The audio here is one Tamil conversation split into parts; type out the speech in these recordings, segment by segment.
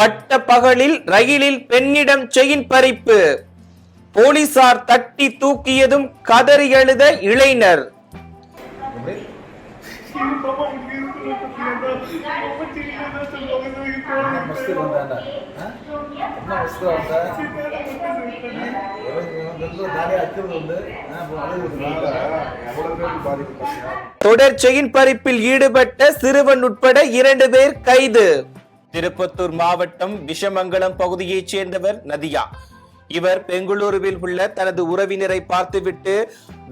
பட்ட பகலில் ரயிலில் பெண்ணிடம் செயின் பறிப்பு. போலீசார் தட்டி தூக்கியதும் கதறி எழுத இளைஞர். தொடர் செயின் பறிப்பில் ஈடுபட்ட சிறுவன் உட்பட இரண்டு பேர் கைது. திருப்பத்தூர் மாவட்டம் விஷமங்கலம் பகுதியைச் சேர்ந்தவர் நதியா. இவர் பெங்களூருவில் உள்ள தனது உறவினரை பார்த்துவிட்டு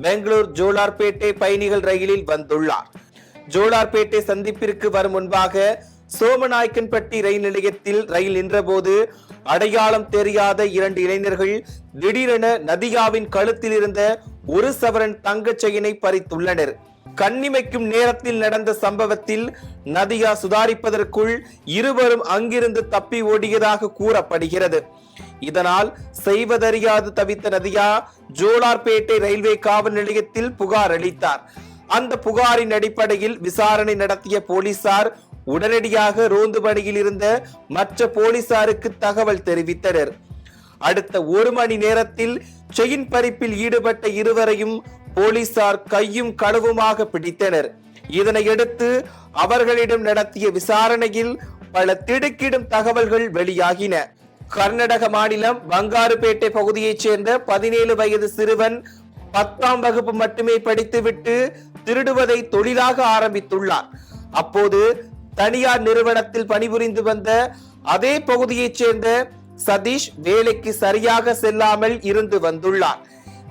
பெங்களூர் ஜோலார்பேட்டை பயணிகள் ரயிலில் வந்துள்ளார். ஜோலார்பேட்டை சந்திப்பிற்கு வரும் முன்பாக சோமநாயக்கன்பட்டி ரயில் நிலையத்தில் ரயில் நின்றபோது அடையாளம் தெரியாத இரண்டு இளைஞர்கள் திடீரென நதியாவின் கழுத்தில் இருந்த ஒரு சவரன் தங்கச் செயினை பறித்துள்ளனர். கண்ணிமைக்கும் நேரத்தில் நடந்த சம்பவத்தில் நதியா சுதாரிப்பதற்குள் இருவரும் அங்கிருந்து தப்பி ஓடியதாக கூறப்படுகிறது. இதனால் செய்வதறியாது தவித்த நதியா ஜோலார்பேட்டை ரயில்வே காவல் நிலையத்தில் புகார் அளித்தார். அந்த புகாரின் அடிப்படையில் விசாரணை நடத்திய போலீசார் உடனடியாக ரோந்து பணியில் இருந்த மற்ற போலீசாருக்கு தகவல் தெரிவித்தனர். அடுத்த ஒரு மணி நேரத்தில் செயின் பறிப்பில் ஈடுபட்ட இருவரையும் போலீசார் கையும் களவுமாக பிடித்தனர். இதனையடுத்து அவர்களிடம் நடத்திய விசாரணையில் பல திடுக்கிடும் தகவல்கள் வெளியாகின. கர்நாடக மாநிலம் பங்காருப்பேட்டை பகுதியைச் சேர்ந்த பதினேழு வயது சிறுவன் பத்தாம் வகுப்பு மட்டுமே படித்துவிட்டு திருடுவதை தொழிலாக ஆரம்பித்துள்ளார். அப்போது தனியார் நிறுவனத்தில் பணிபுரிந்து வந்த அதே பகுதியைச் சேர்ந்த சதீஷ் வேலைக்கு சரியாக செல்லாமல் இருந்து வந்துள்ளார்.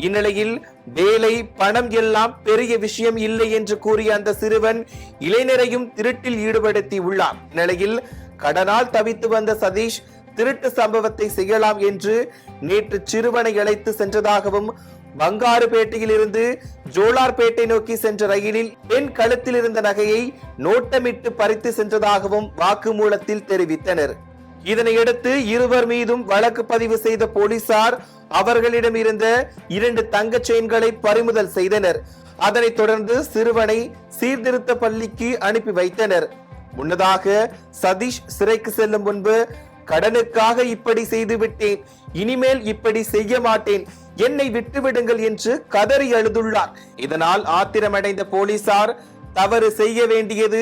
இந்நிலையில் வேலை பணம் எல்லாம் பெரிய விஷயம் இல்லை என்று கூறிய அந்த சிறுவன் இளைஞரையும் திருட்டில் ஈடுபடுத்தி உள்ளார் இந்நிலையில் கடனால் தவித்து வந்த சதீஷ் திருட்டு சம்பவத்தை செய்யலாம் என்று நேற்று சிறுவனை அழைத்து சென்றதாகவும் பங்காறுபேட்டையில் இருந்து ஜோலார்பேட்டை நோக்கி சென்ற ரயிலில் பெண் கழுத்தில் இருந்த நகையை நோட்டமிட்டு பறித்து சென்றதாகவும் வாக்குமூலத்தில் தெரிவித்தனர். இதனையடுத்து இருவர் மீதும் வழக்கு பதிவு செய்த போலீசார் அவர்களிடம் இருந்த இரண்டு தங்க செயின்களை பறிமுதல் செய்தனர். அதனைத் தொடர்ந்து சிறுவனை சீர்திருத்த பள்ளிக்கு அனுப்பி வைத்தனர். முன்னதாக சதீஷ் சிறைக்கு செல்லும் முன்பு கடனுக்காக இப்படி செய்து விட்டேன் இனிமேல் இப்படி செய்ய மாட்டேன் என்னை விட்டுவிடுங்கள் என்று கதறி அழுதுள்ளார். இதனால் ஆத்திரமடைந்த போலீசார் தவறு செய்ய வேண்டியது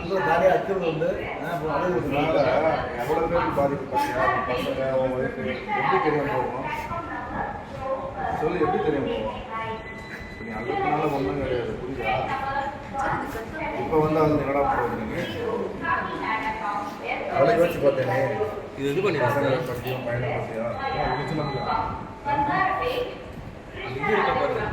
பெண்கள் நிறைய அச்சுறுத்தல் வந்து இதனால எவ்வளோ பேர் பாதிக்கப்பட்டாங்க பசங்க அவங்க ஒய்ஃபு எப்படி தெரியாமல் போகும்? சொல்லி எப்படி தெரியாமல் போகும்? நீ அழுத்தினால ஒன்றும் கிடையாது புரியுதா? இப்போ வந்து அவங்க என்னடா போகிறீங்க அவ்வளோ யோசிச்சு பார்த்தேனே. இது இது பண்ணி பசங்களை பற்றியும் பயணம் பற்றியா இது இருக்க பாருங்க